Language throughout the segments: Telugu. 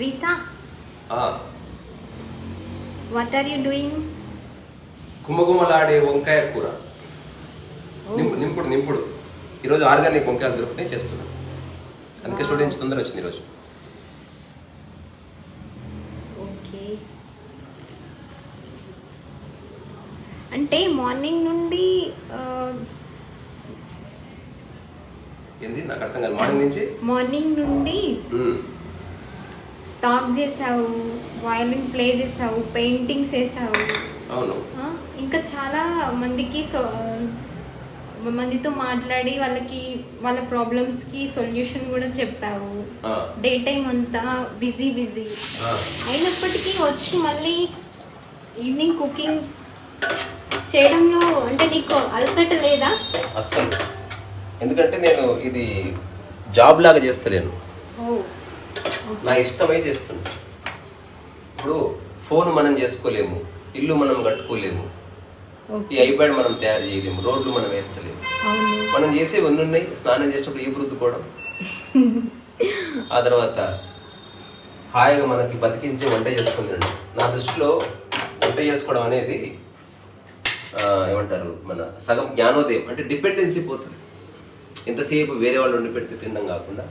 రీసా వాట్ ఆర్ యూ డూయింగ్ గుమగుమలాడే వంకాయ కూర. నింపు నింపుడు నింపుడు. ఈరోజు ఆర్గానిక్ వంకాయలు దొరుకుతాయి చేస్తున్నాను అందుకే స్టూడెంట్స్ తొందర వచ్చింది ఈరోజు. ఓకే అంటే మార్నింగ్ నుండి ఆ, ఏంది? నాకు అర్థం కాదు. మార్నింగ్ నుంచి? మార్నింగ్ నుండి. టాక్ చేసావు వయలిన్ ప్లే చేసావు పెయింటింగ్స్ వేసావు. అవును. ఇంకా చాలా మందికి సో మందితో మాట్లాడి వాళ్ళకి వాళ్ళ ప్రాబ్లమ్స్కి సొల్యూషన్ కూడా చెప్పావు. డే టైం అంతా బిజీ బిజీ. అయినప్పటికీ వచ్చి మళ్ళీ ఈవినింగ్ కుకింగ్ చేయడంలో అంటే నీకు అలసట లేదా? అస్సలు. ఎందుకంటే నేను ఇది జాబ్ లాగా చేస్తలేను. నా ఇష్టమై చేస్తున్నా. ఇప్పుడు ఫోన్ మనం చేసుకోలేము ఇల్లు మనం కట్టుకోలేము ఈ ఐప్యాడ్ మనం తయారు చేయలేము రోడ్లు మనం వేస్తలేము. మనం చేసేవి ఎన్ని ఉన్నాయి? స్నానం చేసేటప్పుడు ఈ రుద్దుకోవడం ఆ తర్వాత హాయిగా మనకి బతికించే వంట చేసుకుని నా దృష్టిలో వంట చేసుకోవడం అనేది ఏమంటారు మన సగం జ్ఞానోదయం అంటే డిపెండెన్సీ పోతుంది. ఎంతసేపు వేరే వాళ్ళు వండి పెడితే తినడం కాకుండా.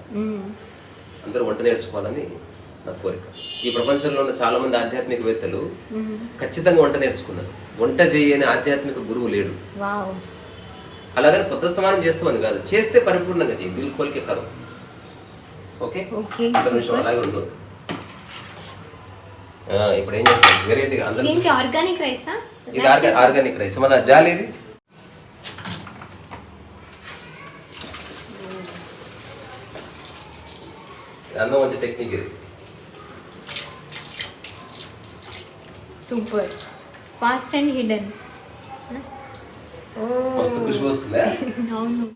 అందరూ వంట నేర్చుకోవాలని నా కోరిక. ఈ ప్రపంచంలో ఉన్న చాలా మంది ఆధ్యాత్మికవేత్తలు. ఖచ్చితంగా వంట నేర్చుకున్నారు. వంట చేయని ఆధ్యాత్మిక గురువు లేడు. అలాగని పొద్దు స్నానం చేస్తామని కాదు చేస్తే పరిపూర్ణంగా చేయి. దిల్ కోలికే కరు. ఓకే. అలాగే ఉండు. ఆ, ఇప్పుడు ఏం చేస్తాం? వెరైటీగా అందరూ ఆర్గానిక్ రైసా ఇది ఆర్గా ఆర్గానిక్ రైస్ మన జాలి ఇది? ఇది అందం మంచి టెక్నిక్ ఇది. సూపర్ ఫాస్ట్ అండ్ హిడెన్ ఓ. మస్తు ఖుషి వస్తుందా? అవును.